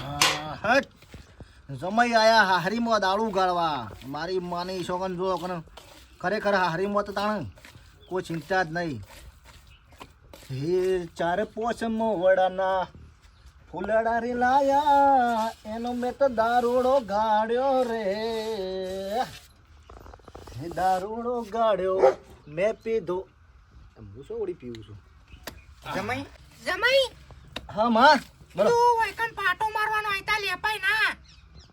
હા, હટ. જમાઈ આયા હાહરીમાં દાળું ગાળવા મારી માની શોગન જો ખરેખર હાહરીમાં તો તાણ. કોઈ ચિંતા જ નહીં. હે ચાર પોસમ વડાના ફૂલડા રે લાયા. એનો મેં તો દારૂડો ગાડ્યો રે. હે દારૂડો ગાડ્યો. મેં પીધો. હું શું ઓડી પીવું છું? જમાઈ? જમાઈ? હા માં. તું વૈકન પાટો મારવાનો આયતા લેપાય ના.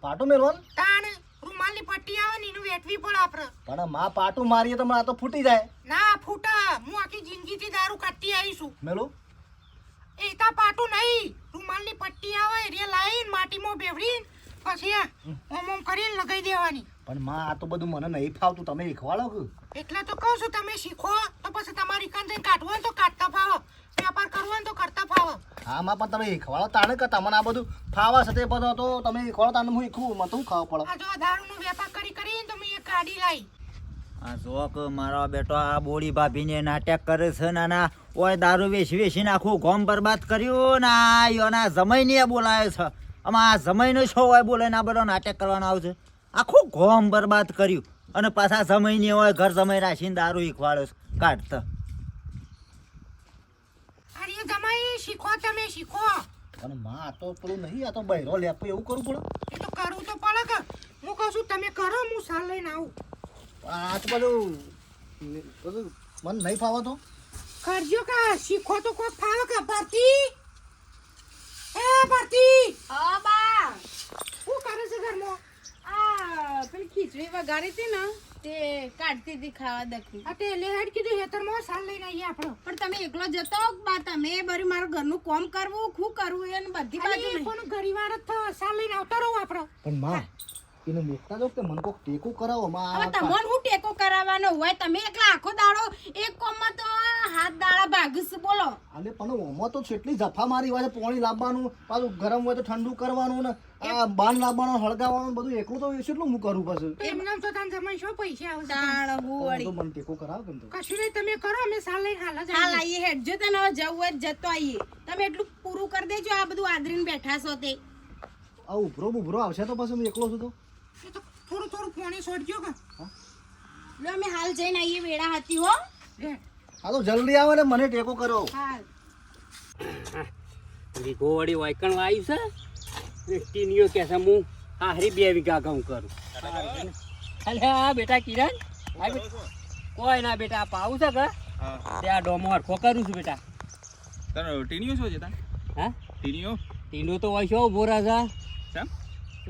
પાટું મેળવાનું તાણ રૂમાલની પટ્ટી આવે ને એનું વેઠવી પડે આપણે પણ માં પાટું મારીએ તો આ તો ફૂટી જાય. ના ફૂટા. હું આખી જિંદગીથી દારૂ કાઢતી આવીશું મેલું. એતા પાટું નહીં. રૂમાલની પટ્ટી આવે રે લાઈન માટીમાં બેવડીને પછી ઓમ ઓમ કરીને લગાઈ દેવાની. પણ માં આ તો બધું મને નહીં ફાવતું. તમે શીખવાડો કે? એટલે તો કહું છું તમે શીખો તો પછી તમારી કાન જઈને કાઢવું તો કાઢતા ફાવો. વેપાર કરવો હોય તો કરતા ફાવો. હા માં પણ તમે ખવાડો તાણે કે તમને આ બધું ફાવા સાથે બધો તો તમે ખવાડો તાણે હું શીખવું મને તું ખાવા પડે? આ જો દારૂનો વેપાર કરી કરી તો મેં એક ગાડી લાવી આ જોક મારો બેટો આ બોડી ભાભીને નાટક કરે છે નાના ઓય દારૂ વેચી વેચીને આખું ગોમ બરબાદ કર્યું ને આ યોના જમાઈને બોલાવે છે. આમાં આ જમાઈનો છો હોય બોલે આ બધો નાટક કરવાનો આવશે આખું ગોમ બરબાદ કર્યું અને પાછા જમાઈને હોય ઘર જમાઈ રાખીને દારૂ ઈખવાડો છે. કાઢતા અરે જમાઈ શીખો તમે શીખો. પણ માં તો પેલું નહીં આ તો બહેરો લેપો એવું કરવું પડે. એ તો કરવું તો પડે કે. હું કહું છું તમે કરો હું સાલ લઈને આવું. આ તો બધું બધું મને નહીં ફાવો તો? કરજો કે શીખો તો કોક ફાવે કે. ભરતી એ ભરતી હા બા. શું કરે છે ઘરમાં? આ પેલી ખીચડી વગાડી હતી ને. તે કાઢતી હતી ખાવા દખી. આ તે હેડ કીધું હેતરમાં સાલ લઈને આવીએ આપણો. પણ તમે એકલો જતો બા તમે બરી મારું ઘરનું કામ કરવું શું કરવું એને બધી બાજુ. કોણ ઘરીવાર જ થયો સાલ લઈને આવતો રહો આપણો. પણ માં એને મેકતા દો કે મને કોક ટેકો કરાવો માં હવે તમને હું ટેકો કરાવવાનો હોય? તમે એકલા આખો દાડો એક કોમમાં તો હાથ દાડા ભાગીશ બોલો. અલે પણ ઓમાં તો કેટલી જફા મારી હોય છે પાણી લાવવાનું પાછું ગરમ હોય તો ઠંડુ કરવાનું ને આ બાન લાવવાનું હળગાવવાનું બધું એકલું તો કેટલું હું કરું પછી? એમને તો તાન જમાઈ શું પૈસા આવશે? દાણ હું તો મને ટેકો કરાવ કેમ તો? કશું નહીં તમે કરો અમે સાલ લઈને હાલ જ હાલ આવીએ. આવીએ હેડ જો તને હવે જવું હોય જતો આવીએ તમે એટલું પૂરું કરી દેજો આ બધું આદરીને બેઠા છો તે. આ ઉભરો ઉભરો આવશે તો પછી હું એકલો છું તો? થોડું થોડું પાણી છોડજો કે. લો અમે હાલ જઈને આવીએ વેળા હતી હો. આ તો જલ્દી આવે ને મને ટેકો કરો. હાલ. વીઘો વળી વાયકણ આવ્યું છે? ટીનીઓ કે છે હું હારી બે વીઘા ઘઉં કરું. અલે આ બેટા કિરણ. કોઈ ના બેટા પાવું છે કે? ત્યાં આ ડોમો હરખો કરું છું બેટા. તારો ટીણીઓ શું છે તા હા? ટીનીઓ? ટીનો તો હોય છો ઊભો રહે છે કેમ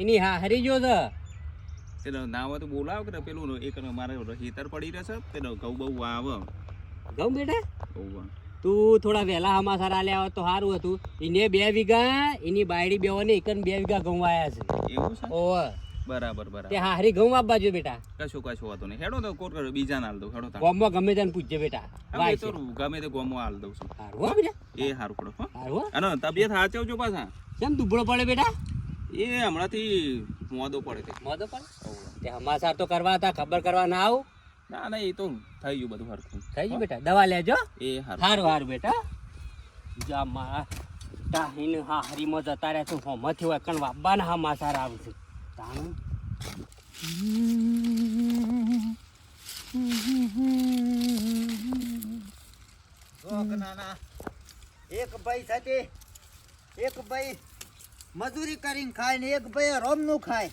એની હારી જો છે. એનો નામ તો બોલાવ કે પેલું એક મારે હેતર પડી રહેશે પેલો ઘઉં બહુ આવે ઘઉં બેટા? તું થોડા વહેલા હમાસર આલ્યા હોત તો સારું હતું. એને બે વીઘા એની બાયડી બેઓને એક બે વીઘા ઘઉં આવ્યા છે. એવું છે? ઓ બરાબર તે હારી ઘઉં આપવા જો બેટા. કશું કશું વાતો નહીં. હેડો તો કોટ કરો બીજા હાલ દઉં. હેડો ગોમો ગમે તેને પૂછજે બેટા. હા, એ વાય તો ગમે તે ગોમો હાલ દઉં છું. હારું હો બેટા. એ હારું પડો હો. અને તબિયત સાચવજો પાછા. કેમ દુબળો પડે બેટા? એ હમણાંથી મોદો પડે મોદો પડે? તે હમાસાર તો કરવા હતા ખબર કરવા ના આવું. ના ના એ તો થઈ ગયું બધું હરખું. થઈ ગયું બેટા? દવા લેજો. એ હાર હારું હારું બેટા. જા મારા ટાહીન હા હરીમાં જતા રહ્યા તું હોમાંથી હોય કણ વાપવાના હા માસાર આવશે તાણું. નાના એક ભાઈ સાથે એક ભાઈ મજૂરી કરીને ખાય ને એક ભાઈ રોમનું ખાય.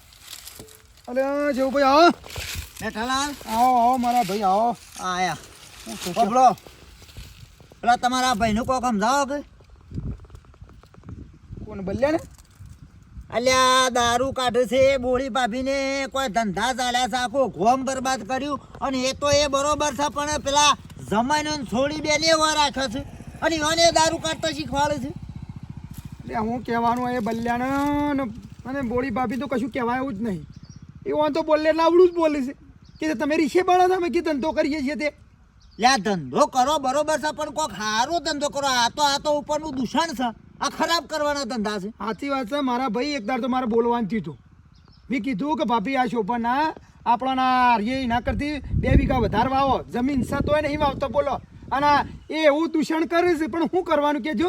અરે જેવું ભાઈ આવો મેઠાલાલ આવો આવો મારા ભાઈ આવો. આયા. બોલો પેલા તમારા ભાઈનું કોક સમજાવો કે? કોણ બલ્યા ને? અલ્યા દારૂ કાઢે છે બોળી ભાભીને કોઈ ધંધા ચાલ્યા છે આખું ગોમ બરબાદ કર્યું. અને એ તો એ બરોબર છે પણ પેલા જમાઈને છોડી બેને એવા રાખે છે. અને એને દારૂ કાઢતા શીખવાડે છે. એટલે હું કહેવાનું એ બલ્યાને ને અને બોળી ભાભી તો કશું કહેવાય એવું જ નહીં. એવું તો બોલે એટલે આવડું જ બોલે છે. કે તમે રીશે બળો તમે કે ધંધો કરીએ છીએ તે? લ્યા ધંધો કરો બરોબર છે પણ કોક સારો ધંધો કરો. આ તો આ તો ઉપરનું દૂષણ છે. આ ખરાબ કરવાના ધંધા છે. સાચી વાત છે મારા ભાઈ એકદાર તો મારે બોલવાનું થયું મેં કીધું કે ભાભી આ શોભાના આપણાના હરિયે એના કરતી બે વીઘા વધારે વાવો. જમીન છે તોય નહીં વાવતો બોલો. અને એ એવું દૂષણ કરે છે પણ શું કરવાનું કે જો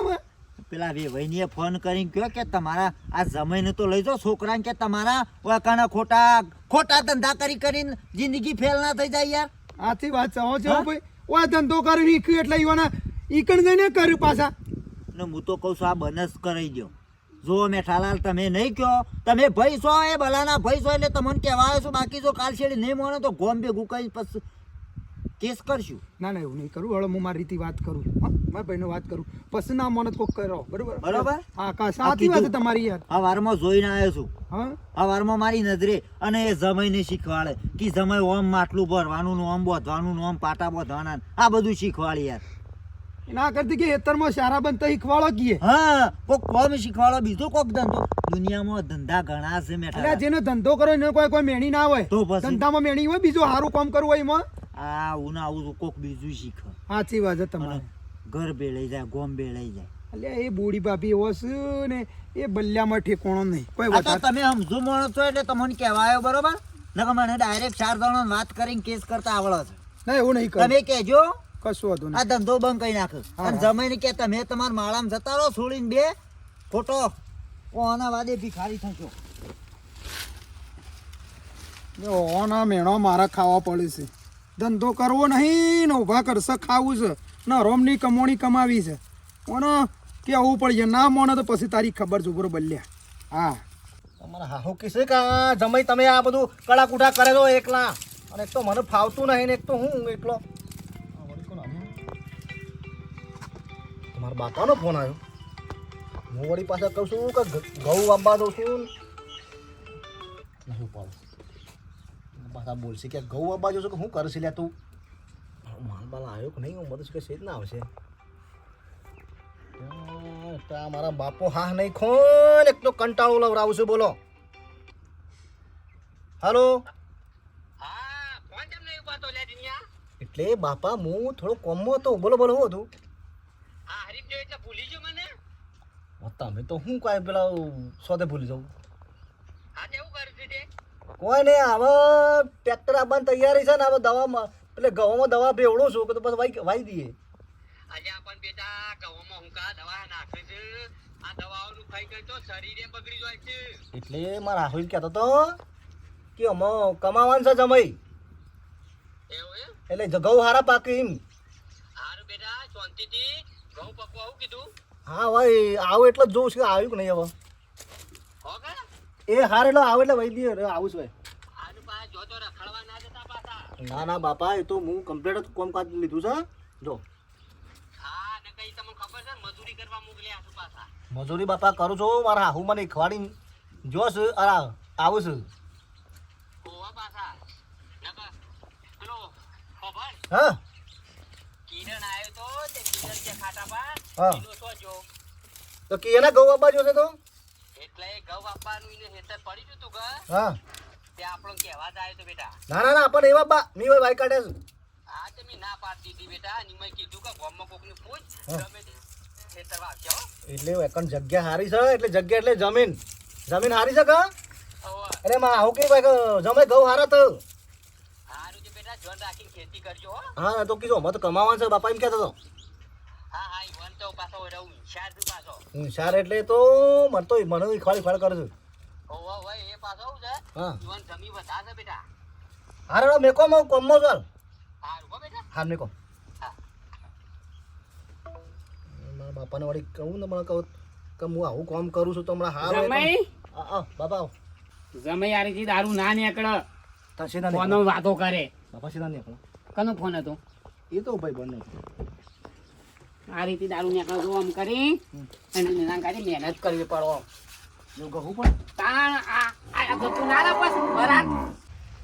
પેલા વેવાઈને ફોન કરીને કહ્યો કે તમારા આ જમીન તો લઈ જાઓ છોકરાને કે તમારા ઓકાના ખોટા ખોટા ધંધા કરી કરીને જિંદગી ફેલ ના થઈ જાય યાર. આથી વાત સહો છે હા? ભાઈ. ઓય ધંધો કરી નીકળ્યું એટલે ઈવાના ઈકણ જઈને કર્યું પાછા. ને હું તો કહું છું આ બનસ કરાઈ દો જો મેઠાલાલ તમે નહીં કહો તમે ભાઈ છો એ ભલાના ભાઈ છો એટલે તમને કહેવા આવ્યો છું બાકી જો કાલ શેડી નહીં મળે તો ગોમ ભેગું કઈ પછી કેસ કરશું. ના ના એવું નહીં કરું. હવે હું મારી રીતે વાત કરું. મારા ભાઈને વાત કરું. પછી ના મને કોક કરો. બરોબર? બરોબર? હા કા સાચી વાત તમારી યાર. આ વારમાં જોઈને આવ્યો છું. હા? આ વારમાં મારી નજરે અને એ જમાઈને શીખવાડે કે જમાઈ ઓમ માટલું ભરવાનું ઓમ બોધવાનું ઓમ પાટા બોધવાના. આ બધું શીખવાડે યાર. ના કરતી કે હેતરમાં સારા બનતા શીખવાડો કીએ. હા કોક કોમ શીખવાડો બીજો કોક ધંધો. દુનિયામાં ધંધા ઘણા છે મેઠા. જેનો ધંધો કરો એને કોઈ કોઈ મેણી ના હોય. તો? ધંધામાં મેણી હોય બીજું સારું કામ કરવું હોય એમાં? આ ઉના આવું કોક બીજું શીખ. સાચી વાત છે તમારે. ઘર બેળાઈ જાય ગોમ બેળાઈ જાય. એટલે એ બુડી ભાભી હોશ ને એ બલ્યામાં ઠેકોણો નહીં. કોઈ વાત તમે સમજુ માણો છો એટલે તમને કહેવાયો બરોબર? નકર મને ડાયરેક્ટ ચાર જણો વાત કરીને કેસ કરતા આવડે છે. ના એવું નહીં તમે કહેજો. કશું હતું આ ધંધો બંધ કરી નાખો. હા, અને. જમાઈને કે તમે તમારા માળામાં જતા રહો છોડીને બે ખોટો ઓના વાદે ભિખારી થશો. ઓના મેણો મારા ખાવા પડે છે. ધંધો કરવો નહીં ને ઊભા કરશે ખાવું છે. ને, રોમની કમોણી કમાવી છે. ઓનો કેવું પડશે ના મોને તો પછી તારી ખબર છે બરો બલ્યા. હા. તમારા હાહુ કિસે કે? જમાઈ તમે આ બધું કડાકુટા કરે છો એકલા. અને એક તો મને ફાવતું નહીં ને એક તો હું એકલો. તમારા બાપાનો ફોન આવ્યો. હું વળી પાછા કહું છું કે ઘઉં વાપવા દઉં છું. નહીં ઉપાડું. પાછા બોલશે કે ઘઉં આ બાજુ છું કે હું કરશે લ્યા તું? માલ બાલ આવ્યો કે નહીં? હું બધું કે છે જ ના આવશે. મારા બાપો હા નહીં ખોન એક તો કંટાળો લવરાવું છું બોલો. હાલો? લે એટલે બાપા હું થોડો કોમો હતો. બોલો બોલો હું હતું? હા હરીફ એટલે ભૂલી ગયો મને. તમે તો હું કાંઈ પેલા સોદે ભૂલી જાઉં? કોઈ નહીં હવે ટ્રેક્ટર આવવાની તૈયારી છે ને હવે દવામાં એટલે ઘઉંમાં દવા ભેવડું છું કે તો પછી વાઈ વાઈ દઈએ. આજે આપણ બેટા ઘઉંમાં હુંકા દવા નાખે છે? આ દવાઓનું ખાઈ ખાઈ તો શરીરે બગડી જાય છે. એટલે મારા રાહુલ કહેતો તો કે અમે કમાવાનું છે જમાઈ. એટલે જ ઘઉં હારા પાકી એમ. હારું બેટા શાંતિથી. ઘઉં પકવા આવું કીધું? હા ભાઈ આવું એટલે જોઉં છું આવ્યું કે નહીં હવે? એ હાર એટલે આવે એટલે એટલે આવું છું. જો ના ના, બાપા, એ તો હું કમ્પ્લેટ જ કામકાજ લીધું છે. જો. મજૂરી બાપા કરું છું, મારા હાહુ મને ખવાડી જોશ, અરા, આવું છું. હા. કિરણ આવ્યો તો કિરણ કે ખાટા પર હા. તો કિરણ એના બાબા જોશે તો? ઘઉં આપવાનું એને હેતર પડી ગયું તું કે હા. તે આપણો કહેવા જાય તો બેટા. ના ના ના પણ એવા બા મી હોય વાઈ કાઢે છે. આ તે મેં ના પાડતી હતી બેટા. ની મેં કીધું કે ગામમાં કોકને પૂછ. ગમે તે ખેતર વાગશે હો. એટલે એકન જગ્યા હારી છે એટલે જગ્યા એટલે જમીન. જમીન હારી છે કે? અરે માં આવું કે ભાઈ જમે ઘઉં હારા તો. હારું છે બેટા જોન રાખીને ખેતી કરજો હો. હા તો કીધું અમે તો કમાવાનું છે બાપા એમ કહેતો હતો. હા હા વન તો પાછો રહું. શાર બી એટલે તો મને તો મને ખવાડી ખવાડ કરું છું. ઓવો હોય એ પાછો છે? હા. ઈવન જમી બેટા. હારે મેકો મો કોમો ચાલ. હારું હો બેટા. મેકો હા. મારા બાપાને વળી કહું ને મને કહું કે હું આવું કામ કરું છું તો હમણાં હાર જમાઈ? આ બાપા આવો. જમાઈ આ રીતે દારૂ ના નીકળ. તાર સીધા ફોનો વાતો કરે. બાપા સીધા નીકળ? કનો ફોન હતો? એ તો ભાઈ બને. આ રીતે દારૂ નીકળે જો આમ કરી. અને નિદાન કરી મહેનત કરવી પડો એવું કહું પણ. તાણ આ આ જતું ના પાછું બરાબર?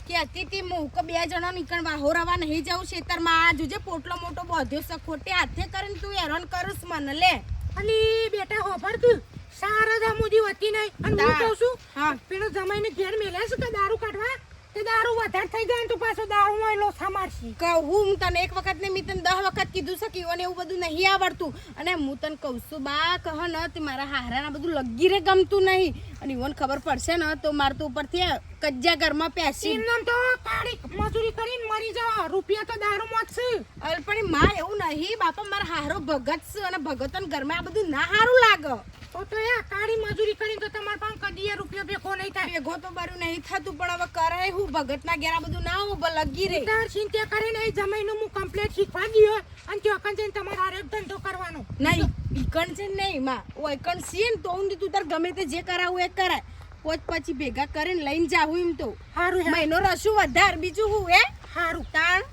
કે હતી તે હું કે બે જણા નીકળવા વાહો રવા નહીં જાઉં ખેતરમાં આ જોજે પોટલો મોટો બોધ્યો છે ખોટે હાથે કરીને તું હેરાન કરસ મને લે. અને બેટા હોભર તું સારા દામોદી વતી નહીં. અને હું કહું છું હા. પેલો જમાઈને ઘેર મેલ્યા છે કે દારૂ કાઢવા? તે દારૂ વધારે થઈ ગયો તો પાછો દારૂમાં લોસા સમારશી કહું હું તને એક વખત ને મેં તને દહ વખત કીધું છે કે અને એવું બધું નહીં આવડતું. અને હું તને કહું છું બા કહ ન તે મારા હારાના બધું લગી રે ગમતું નહીં. અને ઈવન ખબર પડશે ને તો મારે તો ઉપરથી કજ્જા ઘરમાં પેસી. તો કાળી મજૂરી કરીને મરી જાવ રૂપિયા તો દારૂ માં છે. અરે પણ માં એવું નહીં બાપા મારા હારો ભગત છે અને ભગતન ઘરમાં આ બધું ના સારું લાગે. તો તો એ કાળી મજૂરી કરીને તો તમારા પાસે કદી રૂપિયો ભેગો નહીં થાય. ભેગો તો બારું નહીં થતું પણ હવે કરાય હું ભગતના ઘેર બધું ના હું લગી રે તાર ચિંતા કરીને એ જમીનનું હું કમ્પ્લેટ શીખવા દયો અને ત્યાં કન જઈને તમારે આરે ધંધો કરવાનો. નહીં ઈકણ છે નહીં માં. ઓ ઈકણ છે ને તો હું તું તાર ગમે તે જે કરાવું એ કરાય. પોચ પછી ભેગા કરીને લઈને જાવું એમ તો. સારું મહિનો રસું વધાર બીજું હું? એ હારું. તાણ?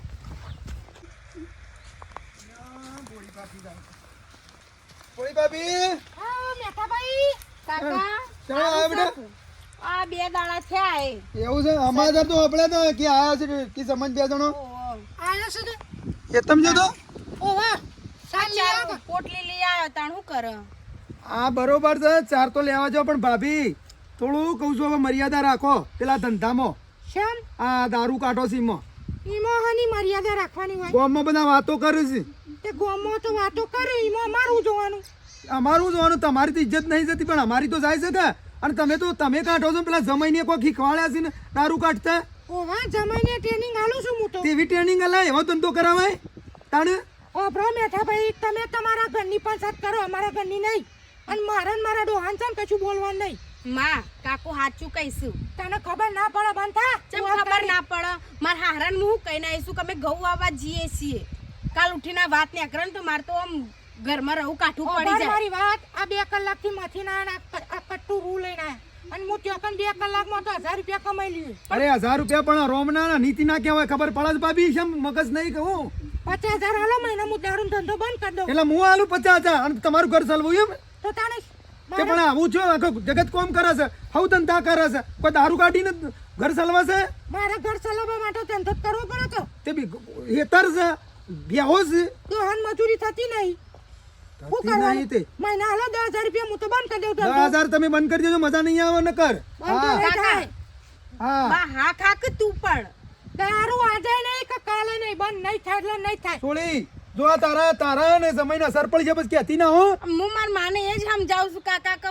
પોળી ભાભી. હા મેઠાભાઈ કાકા ચાલો આવો બેટા. આ બે દાડા થયા એ. એવું છે? અમારે તો આપણે તો કે આયા છે કે- કે સમજ બે જણો. આયા છે કે એ તમે જો તો. ઓવા આ ચાર પોટલી લઈ આવ્યો તાણ શું કરે? આ બરોબર છે. ચાર તો લેવા જાવ પણ ભાભી થોડું કહું છું હવે મર્યાદા રાખો. પેલા ધંધામાં. શેમ? આ દારૂ કાઢો સીમાં ઈમાં હાની મર્યાદા રાખવાની હોય? ગોમમાં બધા વાતો કરે છે. તે ગોમો તો વાતો કરે ઈમાં અમારું જોવાનું. અમારું જોવાનું તમારી તો ઇજ્જત નહીં જતી પણ અમારી તો જાય છે કે અને તમે તો તમે કાઢો છો ને પેલા જમાઈને કોઈ ખીખવાડ્યા છે ને દારૂ કાઢતા? ઓવા જમાઈને ટ્રેનિંગ આલું છું હું તો. તેવી ટ્રેનિંગ અલાય એવો ધંધો કરાવાય? તાણે? ઓભરો મેઠાભાઈ તમે તમારા ઘરની પંચાયત કરો અમારા ઘરની નહીં. અને મારા ને મારા ડોહાન છે ને કશું બોલવાનું નહીં. માં કાકો સાચું કહીશું. તને ખબર ના પડે બનતા? ચમ ખબર ના પડે? માર હારણ હું કહીને આવીશું કે અમે ઘઉં આવવા જઈએ છીએ. કાલ ઉઠીને વાત ને ને તો મારે તો આમ ઘરમાં રહું કાઠું પડી જાય. મારી વાત આ બે કલાકથી માથી ના આ કટ્ટુ રૂ લઈને આયા. અને હું ત્યાં કન બે કલાકમાં તો હજાર રૂપિયા કમાઈ લીધું અરે હજાર રૂપિયા પણ રોમના નીતિ ના કહેવાય ખબર પડે છે ભાભી છે મગજ નહીં કહું. પચાસ હજાર હાલો મહિના હું દારૂ ધંધો બંધ કરી દઉં. એટલે હું આલું પચાસ હજાર? અને તમારું ઘર ચાલવું એમ? તો તાણે તે પણ આવું છો આખો જગત કોમ કરે છે હવ ધંધા કરે છે. કોઈ દારૂ કાઢીને ઘર ચાલવાશે મારા ઘર ચલાવવા માટે ધંધો કરવો પડે તો. તે બી હેતર છે બેહોશ છે દોહન મજૂરી થતી નહીં. શું થતી નહીં તે. કરવાનું મહિના હાલો દસ હજાર રૂપિયા હું તો બંધ કરી દઉં દસ હજાર તમે બંધ કરી દેજો મજા નહીં આવે ન કર. બંધ તો નહીં થાય. હા. હા ખા તું પણ. દારૂ આજે નહીં કે કાલે નહીં બંધ નહીં થાય એટલે નહીં થાય. સોળી જો આ તારા તારા ને સમયના અસર પડી છે પછી કહેતી ના હો. હું માર માને એ જ સમજાવું છું કાકા કે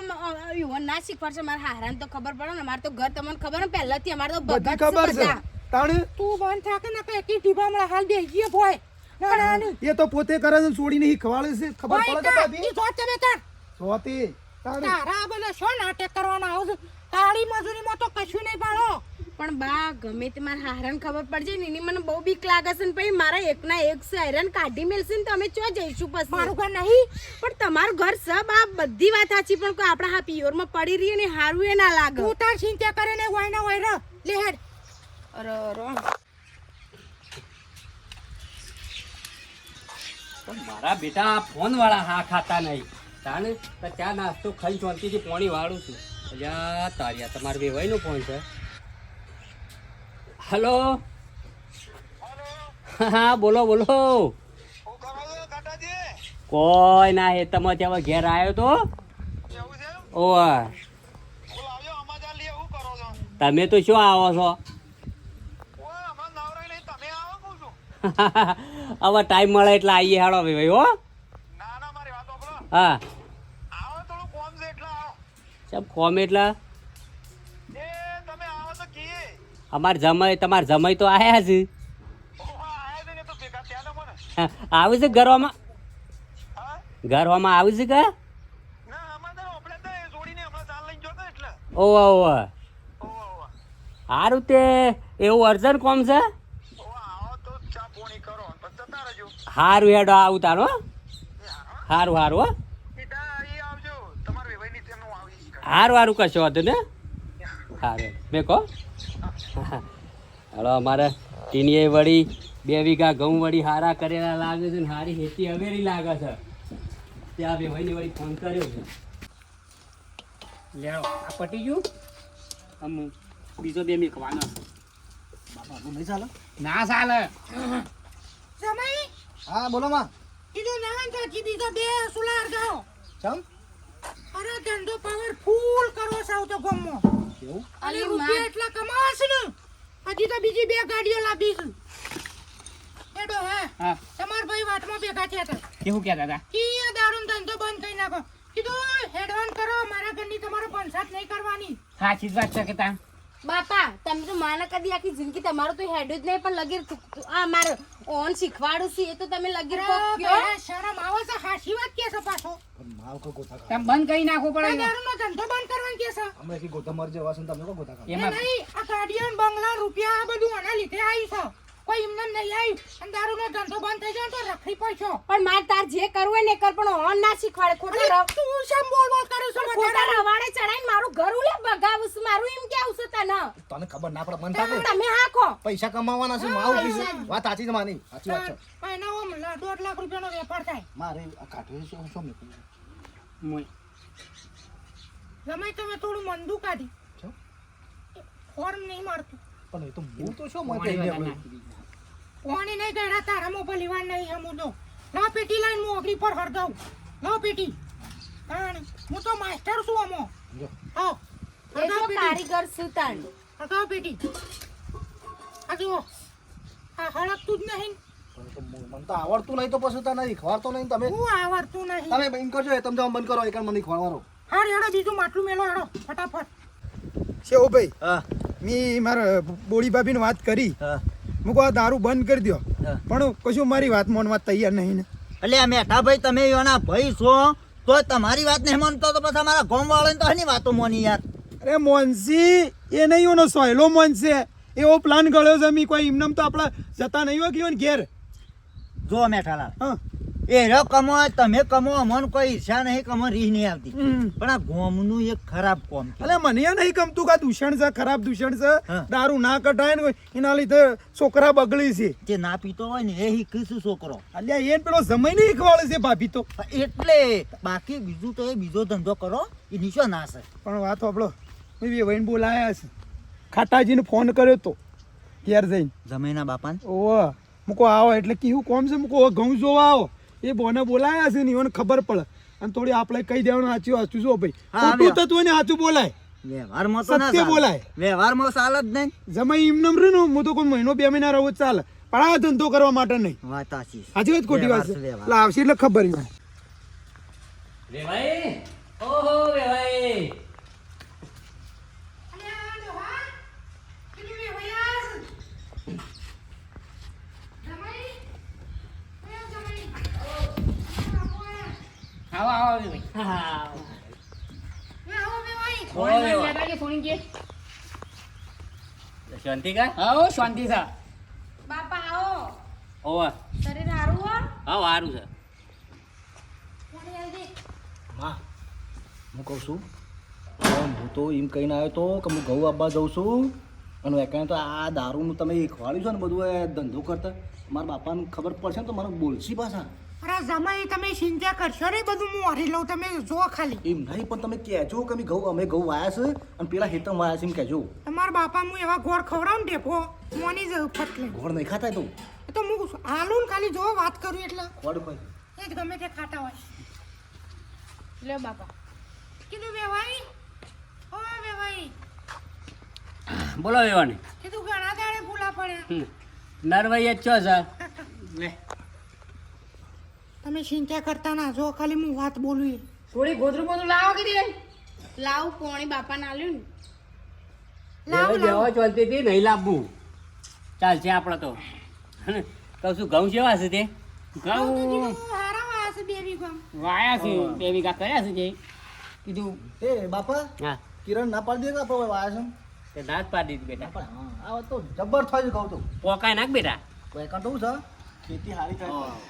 ના શીખવાડશે. મારા હારાને તો ખબર પડે ને મારે તો ઘર તમને ખબર ને પહેલાથી અમારે તો બધી ખબર છે. તું બંધ થાકે ને કે એકી હાલ ગયે ના નહીં એ તો પોતે કરે છે છોડીને ઈ ખવાડે છે ખબર પડે છે તા, ભાભી ઈ જોત તમે તાર. તારા. બોલે બધા શું નાટક કરવાના આવું તાળી મજૂરીમાં તો કશું નહીં પાડો. પણ બા ગમે તે મારા હારણ ખબર પડજે ને એની મને બહુ બીક લાગે છે ને પછી મારા એકના એક છે હેરાન કાઢી મેલશે ને તો અમે ચો જઈશું પછી? મારું ઘર નહીં. પણ તમારું ઘર સબ આ બધી વાત સાચી પણ કોઈ આપણા હા પિયોરમાં પડી રહી ને હારું એ ના લાગે. તું તાર ચિંતા કરે ને હોય ના હોય ર લે હેડ. અરે. મારા બેટા ફોન વાળા હા ખાતા નહીં. જાણે તો ત્યાં નાસ્તો ખાઈ શાંતિથી પાણી વાળું છું. અલ્યા તારિયા તમારા વેવાઈનો ફોન છે. હલો? હા બોલો બોલો. કોઈ ના એ તમે ત્યાં ઘેર આવ્યો તો? ઓવા તમે તો શું આવો છો. હવે ટાઈમ મળે એટલે આવીએ હાડો ભાઈ હો. હા. સાહેબ કોમ એટલે? અમાર જમાઈ, તમાર જમાઈ તો આયા છે આવે છે ઘરમાં ઘરમાં આવે છે કે? ઓવા ઓવા સારું તે, એવું અર્જન્ટ કોમ છે? સારું હેડો આવું તારો સારું હારું હો. સારું હારું કશો હતું ને? સારું મેં કહો હલો અમારે ટીનીએ વળી બે વીઘા ઘઉં વળી હારા કરેલા લાગે છે ને હારી ખેતી અવેરી લાગે છે. ત્યાં બે ભાઈની વળી ફોન કર્યો છે. લેવો આ પટી ગયું? આમ બીજો બે મેકવાનો નહીં ચાલે? ના ચાલે. જમાઈ હા બોલો માં. કીધું નાન તો હજી બે સુલાર ગાઓ ચમ? અરે ધંધો પાવરફુલ કરો સાવ તો ગમો કેવું? અરે રૂપિયા એટલા કમાશ છે ને હજી તો બીજી બે ગાડીઓ લાવી છે. એડો હા. હા. તમાર ભાઈ વાટમાં ભેગા થયા હતા. કેવું કહેતા હતા? કી દારૂમ ધંધો બંધ કરી નાખો. કીધું હેડવાન કરો મારા ઘરની તમારો પંચાયત નહીં કરવાની. સાચી વાત છે કે તાન બાપા તમે તો માને કદી આખી જિંદગી તમારું તો હેડ જ નહીં પણ લગીર આ મારે ઓન શીખવાડું છે એ તો તમે લગીર શરમ આવે છે હાસી વાત કે છે પાછો. માવ કો ગોતા તમે બંધ કરી નાખો પડે દારૂનો ધંધો બંધ કરવાનો કે છે. અમે કી ગોતા મર જેવા છે તમે કો ગોતા એમાં નહીં આ ગાડીઓ બંગલા રૂપિયા આ બધું આના લીધે આવી છે. કોઈ એમને નહીં આવી અને દારૂનો ધંધો બંધ થઈ જાય તો રખડી પડશો. પણ મારે તાર જે કરવું હોય ને કર પણ હોન ના શીખવાડે. ખોટા રવ- તું શેમ બોલ બોલ કરું છું? ખોટા? રવાડે ચડાઈને મારું ઘર ઉલે બગાવું છું મારું એમ કેવું આવશે તને? તને ખબર ના પડે મન થાય તમે હાકો. પૈસા કમાવાના છે માવ કીધું વાત સાચી જ માની સાચી વાત છે. પણ એના ઓમ દોઢ લાખ રૂપિયાનો વેપાર થાય. મારે કાઢવું છે શું શું મેં મુય. ગમે તમે થોડું મંદુ કાઢી? ફોર્મ નહીં મારતું. પણ એ તો હું તો શું મને પાણી નહીં વધારે આપણે. નાખી દીધા. નહીં ગયડા નહીં હમું દો લો પેટી લઈને હું અગરી પર હરગાઉં લો પેટી. કારણ હું તો માસ્ટર છું અમો જો. આવ. જો કારીગર છું તાણ? હરગાવ પેટી. આ જુઓ. આ હળકતું જ નહીં. પણ તો મને તો આવડતું નહીં તો પછી તને ખવાડતો નહીં તમે. હું આવડતું નહીં. તમે બંધ કરજો એ તમે જવા બંધ કરો એક મને ખવાડવાનો હાર હેડો બીજું માટલું મેલો હેડો ફટાફટ. શેવો ભાઈ હા. મેં મારા બોડી ભાભીને વાત કરી. હા. મૂકો આ દારૂ બંધ કરી દો પણ કશું મારી વાત માનવા તૈયાર નહીં ને. એટલે મેઠા ભાઈ તમે એના ભાઈ છો તો તમારી વાત નહીં માનતો તો પછી મારા ગામ વાળાને તો એની વાતો મોની યાર. અરે મોનસી એ નહીં એનો સોયલો મોનસે. એવો પ્લાન ગળ્યો છે મી કોઈ એમનેમ તો આપણા જતા નહીં હોય કે ઘેર. જો મેઠાલાલ હા. એ રહ્યો કમો તમે કમો અમને કોઈ ઈચ્છા નહીં કમો રીહ નહીં આવતી. પણ આ ગોમનું એક ખરાબ કોમ એટલે મને એ નહીં ગમતું કે દૂષણ છે ખરાબ દૂષણ છે. દારૂ ના કઢાય ને એના લીધે છોકરા બગડી છે. જે ના પીતો હોય ને એ હિકીશું છોકરો. અલ્યા એ પેલો સમય નહીં ખવાડે છે ભાભી તો. એટલે બાકી બીજું તો એ બીજો ધંધો કરો એ નીચો ના છે? પણ વાત આપણો મેં વૈન બોલાયા છે. ખાટાજીને ફોન કર્યો તો ઘેર જઈને. જમીના બાપાને? ઓહ મૂકો આવો એટલે કેવું કોમ છે મૂકો ઘઉં જોવા આવો. એ બોને બોલાયા છે ને એવું ખબર પડે. અને થોડી આપણે કહી દેવાનું સાચું સાચું જો ભાઈ? ખોટું થતું ને સાચું બોલાય. વ્યવહારમાં તો સત્ય બોલાય. વ્યવહારમાં ચાલે જ નહીં. જમાઈ એમને રહ્યું ને હું તો કોઈ મહિનો બે મહિના રહું ચાલે. પણ આ ધંધો કરવા માટે નહીં. વાત સાચી સાચી વાત ખોટી વાત છે. એટલે આવશે એટલે ખબર નહીં. ઓહો ડોહા કીધું મે ભૈયા જમાઈ ઓય જમાઈ આવો આવો વેવાઈ હા આવો. મે ભાઈ ઓય વેવાઈ. શાંતિ કા. હા શાંતિ છે બાપા આવો. ઓવા. શરીર સારું હો? હા સારું છે. મને માં હું કહું છું હું તો એમ કહીને આવ્યો તો કે હું ઘઉં આપવા જઉં છું. અને એકાને તો આ દારૂનું તમે ખવાડ્યું છો ને બધું એ ધંધો કરતા. મારા બાપાને ખબર પડશે ને તો મને બોલશી પાછા. અરે જમાઈ તમે ચિંતા કરશો. ને બધું હું હરી લઉં તમે જો ખાલી. એમ નહીં પણ તમે કહેજો કે અમે ઘઉં અમે ઘઉં વાયા છે અને પેલા હેતમ વાયા છે એમ કહેજો. તમારા બાપા હું એવા ગોળ ખવડાવું ને ડેપો મોની જ ફટલે. ઘોડ નહીં ખાતા તું? તો હું હાલું ને ખાલી જો વાત કરું એટલે. ગોળ કોઈ એ જ ગમે તે ખાતા હોય. લે બાપા. કીધું વેવાઈ? ઓ વેવાઈ. બોલો વેવાની. કીધું ઘણા દાડે ભૂલા પડે નરવાઈ જ છો સર. લે. તમે ચિંતા કરતા ના જો ખાલી હું વાત બોલું થોડી ગોદરું ગોદરું લાવો કીધી લાવ પોણી બાપા ના લ્યું ને. લાવ લેવા ચાલતી હતી નહીં લાવવું. ચાલશે આપણે તો. છું ઘઉં જેવા છે તે? ઘઉં વાયા છે બે વીઘા વાયા છે બે વીઘા કર્યા છે જે કીધું એ બાપા હા. કિરણ ના પાડી દે કે આપણે વાયા છે તે દાંત પાડી દીધું બેટા. પણ હા આ તો જબ્બર થાય છે કહું તો પોકાય નાખ બેટા. કોઈ કાંટો છે ખેતી હારી થાય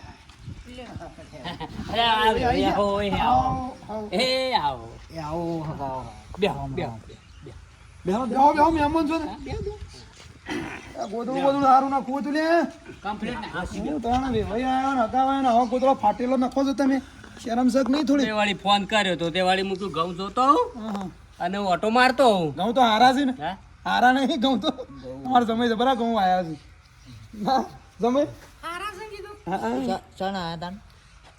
ફાટેલો નાખો છો તમે. શરમ શક નહીં થોડી. વાળી ફોન કર્યો તો તે વાળી મૂક્યું ઘઉં જોતો. અને હું ઓટો મારતો ઘઉં તો હારા છે ને. હારા નહીં ઘઉં તો અમારા સમય જબરા ઘઉં આયા છે. ના સમય હારા છે કીધું હા હા. ચ- ચણા આયા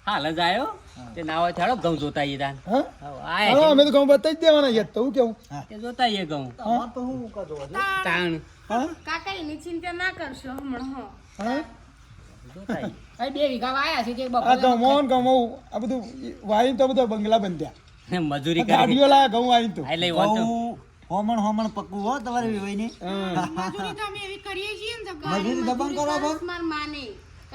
હાલ જ આવ્યો તે ઘઉં જોતા આઈએ તાન હા? અમે તો ઘઉં બતાવી જ દેવાના યાર તો હું કેવું? તે જોતા આઈએ ઘઉં. તો હું કાં જોવા તાણ. કાકા એની ચિંતા ના કરશો હમણાં હા. જોતા આઈએ. આ ગમો ને ગમો આ બધું વાઈને તો બધા બંગલા બંધ્યા. મજૂરી કરી ગાડીઓ લાયા ઘઉં આવી તો. એટલે ઈ વાંધો. ઘઉં હોમણ હોમણ પકવું હો તમારે વેવાઈને મજૂરી તો અમે એવી કરીએ છીએ ને મજૂરી દબાણ કરો માર માને.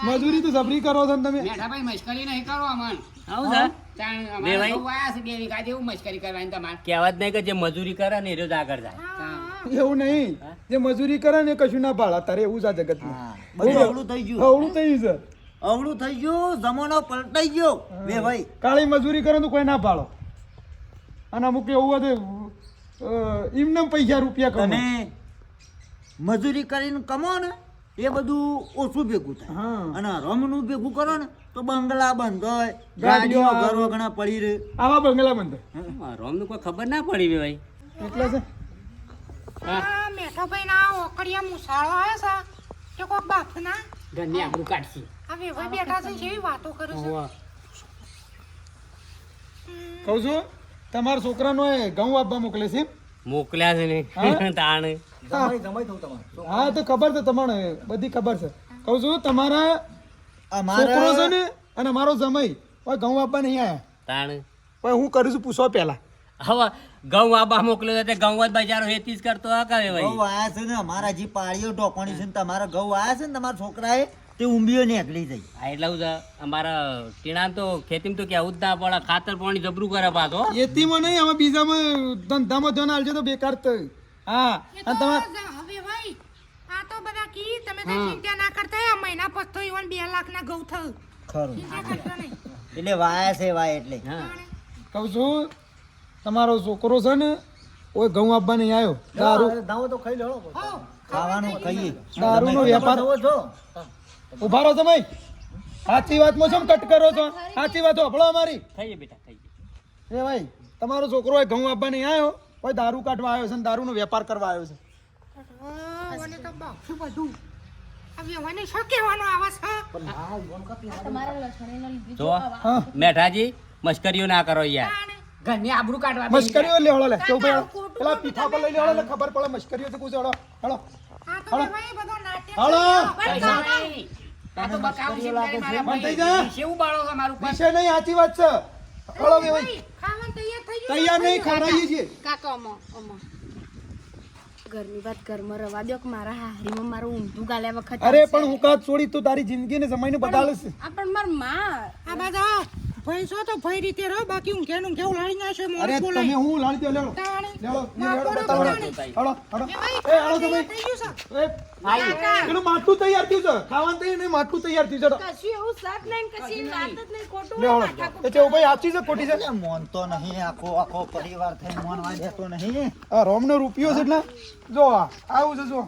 મજૂરી તો સબરી કરો છો તમે. મેઠા ભાઈ મશ્કરી નહીં કરો અમન. આવું છે? તાણ બે અમારે ભાઈ? બહુ આયા છે બે વીઘા જેવું મશ્કરી કરવાની તમારે. કહેવત નહીં કે જે મજૂરી કરે ને એ રોજ આગળ જાય. એવું નહીં. જે મજૂરી કરે ને કશું ના ભાળા તારે એવું છે આ જગતમાં. હા. બધું અવળું થઈ ગયું. અવળું થઈ છે. અવળું થઈ ગયું જમાનો પલટાઈ ગયો. બે ભાઈ. કાળી મજૂરી કરે તો કોઈ ના ભાળો અને અમુક એવું હતું એમને પૈસા રૂપિયા કમાય. મજૂરી કરીને કમો ને. એ બધું ઓછું ભેગું થાય. હા. અને રમનું ભેગું કરો ને તો બંગલા બંધ હોય ગાડીઓ આવે. ઘર વગણા પડી રહે. આવા બંગલા બંધ રમનું કોઈ ખબર ના પડી બે ભાઈ. એટલે છે. મેઠાભાઈ ના ઓકડિયા મુસાળો આવ્યા છે કે કોક બાપના? ઘરની આબરૂ કાઢશી. આ વેવાઈ બેઠા છે કેવી વાતો કરે છે. કહું છું તમારા છોકરાનો એ ઘઉં આપવા મોકલે છે મોકલ્યા છે ને? તાણ. હા તો ખબર છે તમારે બધી ખબર છે. કહું છું તમારા અમારે છોકરો છે ને અને મારો જમાઈ ઓય ઘઉં આપવા નહીં આયા. તાણ. ઓય હું કરું છું પૂછો પહેલા. હવે ઘઉં આબા મોકલ્યો તો તે ઘઉં જ બજારો હેતી જ કરતો આ કાવે ઘઉં ભાઈ આયા છે ને અમારા જે પાળીઓ ઢોકણી છે ને તમારા ઘઉં આયા છે ને તમારા છોકરાએ તે ઊંબીઓ એકલી જાય. હા એટલે હું છે અમારા ટીણા તો ખેતીમાં તો કેવું જ ના પડે ખાતર પાણી જબરું કરે પાછો. એતીમાં નહીં અમે બીજામાં ધંધામાં ધ્યાન આલજો તો બેકાર થઈ હા અને તમારે હવે ભાઈ આ તો બધા કી તમે તો ચિંતા ના કરતા આ મહિના પછી તો ઈવન બે લાખ ના ઘઉં થયું. ખરું. એટલે વાયા છે વાય એટલે. હા. કહું છું તમારો છોકરો છે ને ઓય ઘઉં આપવા નહીં આવ્યો દારૂ દાવો તો ખાઈ લેવો ખાવાનું ખાવાનું દારૂ નો વેપાર ઊભા રહો તમે. સાચી વાતમાં શું કટ કરો છો. સાચી વાત હોભળો અમારી. થઈ જાય બેટા થઈ જાય એ ભાઈ તમારો છોકરો હોય ઘઉં આપવા નહીં આવ્યો કોઈ દારૂ કાઢવા આવ્યો છે ને દારૂનો વેપાર કરવા આવ્યો છે? મને તો બધું. મેઠાજી મશ્કરીઓ ના કરો યાર. ઘરની આબરૂ કાઢવા મશ્કરીઓ લે લે કેવું પેલા પીઠા પર લઈ લે લે ખબર પડે મશ્કરીઓ તો પૂછો હળો હળો આ તો વેવાઈ બધો નાટ્ય હળો હળો કે ભાઈ ખાવાનું તૈયાર થઈ ગયું તૈયાર નહીં ખવડાવીએ છીએ. કાકા અમો અમો. ઘરની વાત ઘરમાં રવા દો કે મારા હારીમાં મારું ઊંધું ગાલ્યા વખત અરે પણ હું છોડી તો તારી જિંદગી ને સમય ને બગાડે છે. આ પણ મારમાં. આ બધા છો તો ભાઈ રીતે રહો બાકી ઊંઘે ને ઊંઘે ઉલાડી નાખશે અરે તમે હું લાડી દો લેડો લેડો બાપો બતાવો. હળો હળો એ હળો તમે. તૈયાર ભાઈ એનું છે? એ માટલું તૈયાર થયું છે. ખાવાનું તૈયાર નહીં માટલું તૈયાર થયું છે. કશું એવું સાત નહીં કશી વાત જ નહીં. ખોટું લે હળો એ ભાઈ આચી છે ખોટી છે? મોન તો નહીં આખો આખો પરિવાર થઈ મોનવા દેતો નહીં. આ રોમનો રૂપિયો છે એટલે? જો આ આવું છે જો.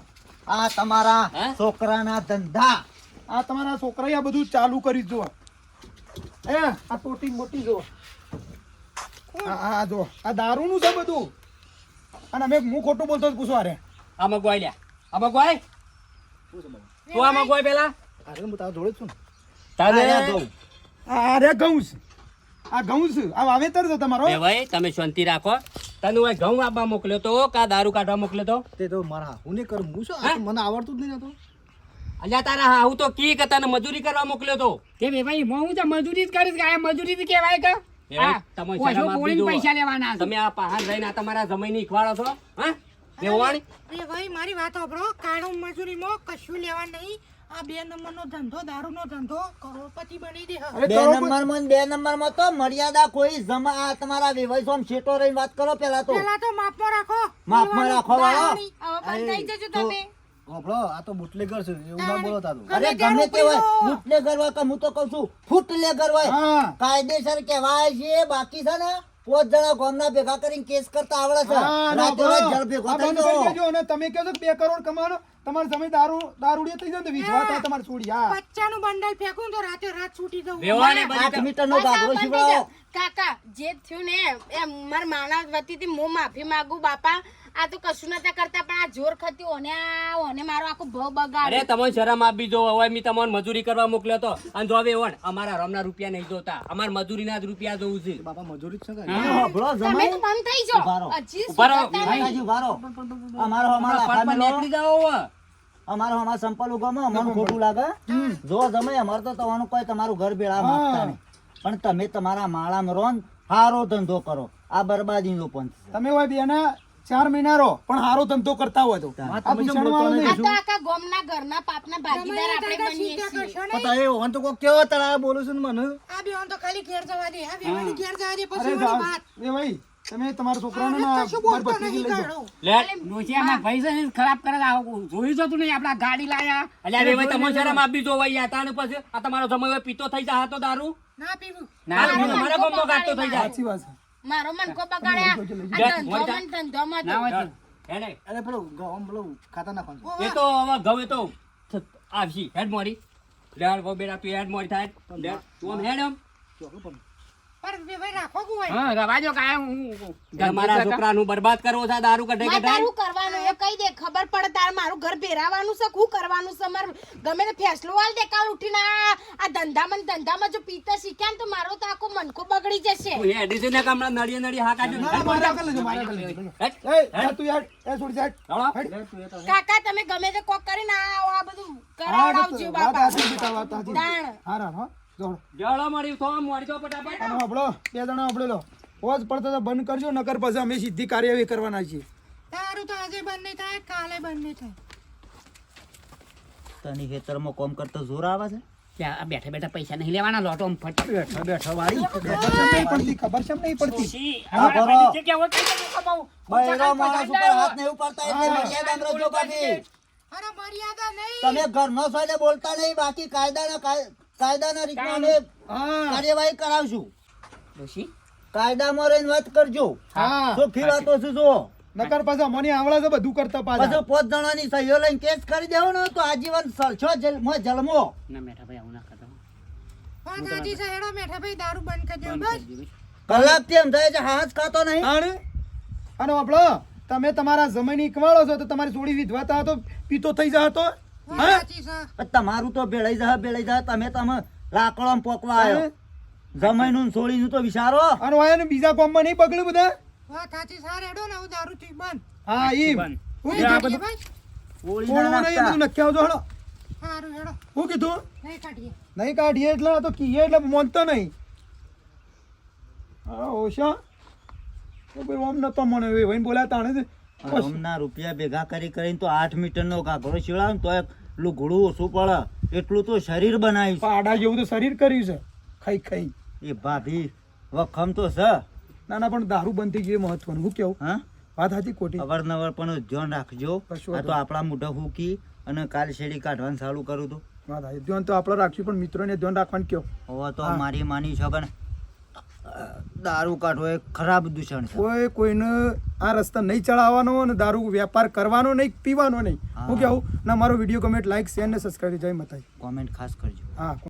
આ તમારા છોકરાના ધંધા. આ તમારા છોકરાએ આ બધું ચાલુ કરી જો એ આ ટોટી મોટી જો. આ આ જો. આ દારૂનું છે બધું. અને અમે હું ખોટું બોલતો પૂછો અરે આમાં ગોય લ્યા. આમાં ગોય તું આમાં ગોય પેલા? અરે હું તારા જોડે છું તારે? આ અરે ઘઉં છે આ ઘઉં છે આ વાવેતર છે તમારો. એ ભાઈ તમે શાંતિ રાખો. તને ઓય ઘઉં આપવા મોકલ્યો તો કા દારૂ કાઢવા મોકલ્યો તો? તે તો મારા હું નહીં કરું. હું શું મને આવડતું જ નહીં હતું તો અલ્યા તારા હા હું તો કી કે તને મજૂરી કરવા મોકલ્યો તો. કે મોં હું તો મજૂરી જ કરીશ કે આ મજૂરી જ કહેવાય કે. પૈસા લેવાના તમે આ પહાડ રહીને આ તમારા જમીન ખવાડો છો હા? વેવાણી ભાઈ મારી વાત સાંભળો. કાળું મજૂરીમાં કશું લેવા નહીં. આ બે નંબરનો ધંધો દારૂનો ધંધો કરોડપતિ બની દે. બે નંબરમાં બે નંબરમાં તો મર્યાદા કોઈ જમા તમારા વેવાઈ શેટો રહી વાત કરો પેલા તો. પેલા તો માપમાં રાખો. માપમાં રાખો વાળો. હવે બંધ થઈ જજો તમે. હોભળો, આ તો બુટલેગર છે એવું ના બોલો તારું. અરે ગમે તે હોય ફૂટલે ગરવા કે હું તો કહું છું ફૂટલે ગરવાય કાયદેસર કહેવાય છે બાકી છે ને પોત જણા ગામના ભેગા કરીને કેસ કરતા આવડે છે. રાતે. રાત જળ ભેગો થઈ ગયો. અને તમે કહો છો કે કરોડ કમાવાનો તમારે સમય દારૂ દારૂડિયા થઈ જાય તો વીજવા થાય તમારે છોડી હા. બચ્ચાનું બંડલ ફેંકું તો રાતે રાત છૂટી જવું. વેવાણી આઠ બધી મીટર નો ગાગરો શીવડાવો કાકા જે થયું ને એ મારા માના વતીથી હું માફી માંગુ બાપા. આ તો કશું નતા કરતા પણ આ જોર ખતી ઓને ઓને મારો આખો ભવ અરે તમને શરમ આપી જો હવે મી તમને મજૂરી કરવા મોકલ્યો તો. અને જો હવે વણ અમારા રમના રૂપિયા નહીં જોતા. અમારા મજૂરીના જ રૂપિયા જોવું છે. બાપા મજૂરી જ છે તમે તો બંધ થઈ જો. હજી ઊભા રહો. સુધરતા નહીં. માતાજી ઊભા રહો. અમારો અમારા આખાનો નીકળી જાઓ અમારો અમાર સંપલ ઉગમો અમને ખોટું લાગે. જો જમે અમારે તો તમારું કોઈ તમારું ઘર ભેળા માંગતા નહીં. પણ તમે તમારા માળામાં રોન હારો સારો ધંધો કરો. આ બરબાદીનો પંથ છે. તમે હોય બેના ચાર મહિના રહો પણ સારો ધંધો કરતા હોય તો. આ ભૂષણવાળો નહીં. આ તો આખા ગામના ઘરના પાપના ભાગીદાર આપણે બનીએ છીએ. પણ તારે ઓન તો કોક કેવો તળાવ બોલું છું ને મને? આ બે તો ખાલી ઘેર જવા દે આ બે ઘેર જવા દે અરે પછી ઓલી જાઓ. વાત એ ભાઈ તમે તમારા છોકરાને ના કશું બોલતો ભત્રીજી નહીં લઈ જાઓ. ગાડો લે ભાઈ છે ને ખરાબ કરે આવું જોયું જ નહીં આપડા ગાડી લાયા. અલ્યા રે ભાઈ તમે શરમ આપી જો ભાઈ યાર તાને પછી? આ તમારો સમય પીતો થઈ જા તો દારૂ? ના પીવું. ના મારા ગમમાં ગાતો થઈ જાય સાચી વાત છે. મારો મનકો બગાડ્યા. આ ધંધો મન ધંધો માં ના હોય તો. હેડે. અરે પેલું ગમ પેલો ખાતા નાખવાનું. એ તો હવે ગવે તો આવશી. હેડ મોરી. લે હાલ બહુ બેટા તું હેડ મોરી થાય. તું હેડ આમ. કુ હોય હા રવા દો હું તમારા છોકરાનું બરબાદ કરવો છે દારૂ કઢે મારે કઢાય? કરવાનું એ કહી દે ખબર પડે તારે મારું ઘર ભેરાવાનું છે શું કરવાનું છે મારે ગમે તે ફેસલો હાલ દે કાલ ઉઠીને આ આ ધંધામાં ધંધામાં જો પીતા શીખ્યા ને તો મારો તો આખો મનકો બગડી જશે. ને હા કાઢ્યું લેજો, મારે લેજો. એ, તું યાર, એ છોડી જા. કાકા તમે ગમે તે કોક કરીને આ આ બધું કરાવડાવજો બાપા. હા, હા. જોડો. જળો મળી તો મોરી તો ફટાફટ. આનો આપણો, બે જણા આપણો લો. હોજ પડતો તો બંધ કરજો નકર પછી અમે સીધી કાર્યવાહી કરવાના છીએ. તારું તો આજે બંધ નહીં થાય કાલે બંધ નહીં થાય. તની ખેતરમાં કોમ કરતો જોર આવે છે? ત્યાં બેઠા બેઠા પૈસા નહીં લેવાના લોટો આમ ફટ. બેઠો બેઠો વાળી. ખબર કેમ નહીં પડતી ખબર કેમ નહીં પડતી. હા, બરો. ભાઈને જે કહેવું તે કહેજો કે બહુ. બૈરો માણસ ઉપર હાથ નહીં ઉપાડતા એટલે મર્યાદામાં રહેજો બાકી અરે મર્યાદા નહીં. તમે ઘરનો છો એટલે બોલતા નહીં બાકી કાયદાના કાય- કાયદાના રીતમાં અમે હા. કાર્યવાહી કરાવશું. ડોશી, કાયદામાં રહીને વાત કરજો. હા. ચોખ્ખી વાતો શું જો નકર પાછા મને આવડે છે બધું કરતા પાછા. પાછો પોત જણાની સહીઓ લઈને કેસ કરી દેવો ને તો આજીવન સળછો જેલમાં જલમો. ના મેઠા ભાઈ આવું ના કરતા હા. સાચી સહેડો મેઠા ભાઈ દારૂ બંધ કરી દો બસ. કલાકથી એમ થાય છે હાથ ખાતો નહીં. અને આપણો તમે તમારા જમીન કમાળો છો તો તમારી જોડી વિધવાતા તો પીતો થઈ જતો તો. છે તમારું તો ભેળાઈ જા ભેળાઈ જા તમે તમે લાકડો પોકવા આવ્યો. છોડી તો વિચારો. અને વાયા ને બીજા કોમમાં નહીં બગડ્યું બધા? વાત સાચી ને હું દારૂ થી બંધ. હા ઈ. હું કીધું? ભાઈ ના નહીં કાઢીએ. નહીં કાઢીએ એટલે તો કીએ એટલે મોનતો નહીં. હા ઓશા તો ભાઈ ઓમ નતો મને એ વહીને બોલ્યા હમણાં રૂપિયા ભેગા કરી કરીને તો આઠ મીટરનો ઘાઘરો શીળાવ ને તો એક ઘોડું ઓછું પડે. એટલું તો શરીર બનાવ્યું પાડા જેવું તો શરીર કર્યું છે. ખાઈ ખાઈ. એ ભાભી વખમ તો છે. ના ના પણ દારૂ બંધ ગયું મહત્વનું. હું કેવું? હા? વાત હતી ખોટી? અવારનવાર પણ ધ્યાન રાખજો. આ તો આપણા મોઢા ફૂકી અને કાલ શેડી કાઢવાનું ચાલુ કરું તો. ધ્યાન તો આપણે રાખ્યું પણ મિત્રોને ધ્યાન રાખવાનું કયો હવે તો મારી માની છગન દારૂ કાઢવો એ ખરાબ દૂષણ છે. કોઈ કોઈને આ રસ્તા નહીં ચડાવવાનો અને દારૂ વેપાર કરવાનો નહીં પીવાનો નહીં. હું કહું ના મારો વીડિયો કમેન્ટ લાઈક શેર ને સબસ્ક્રાઈબ જય મતાઈ કોમેન્ટ ખાસ કરજો. હા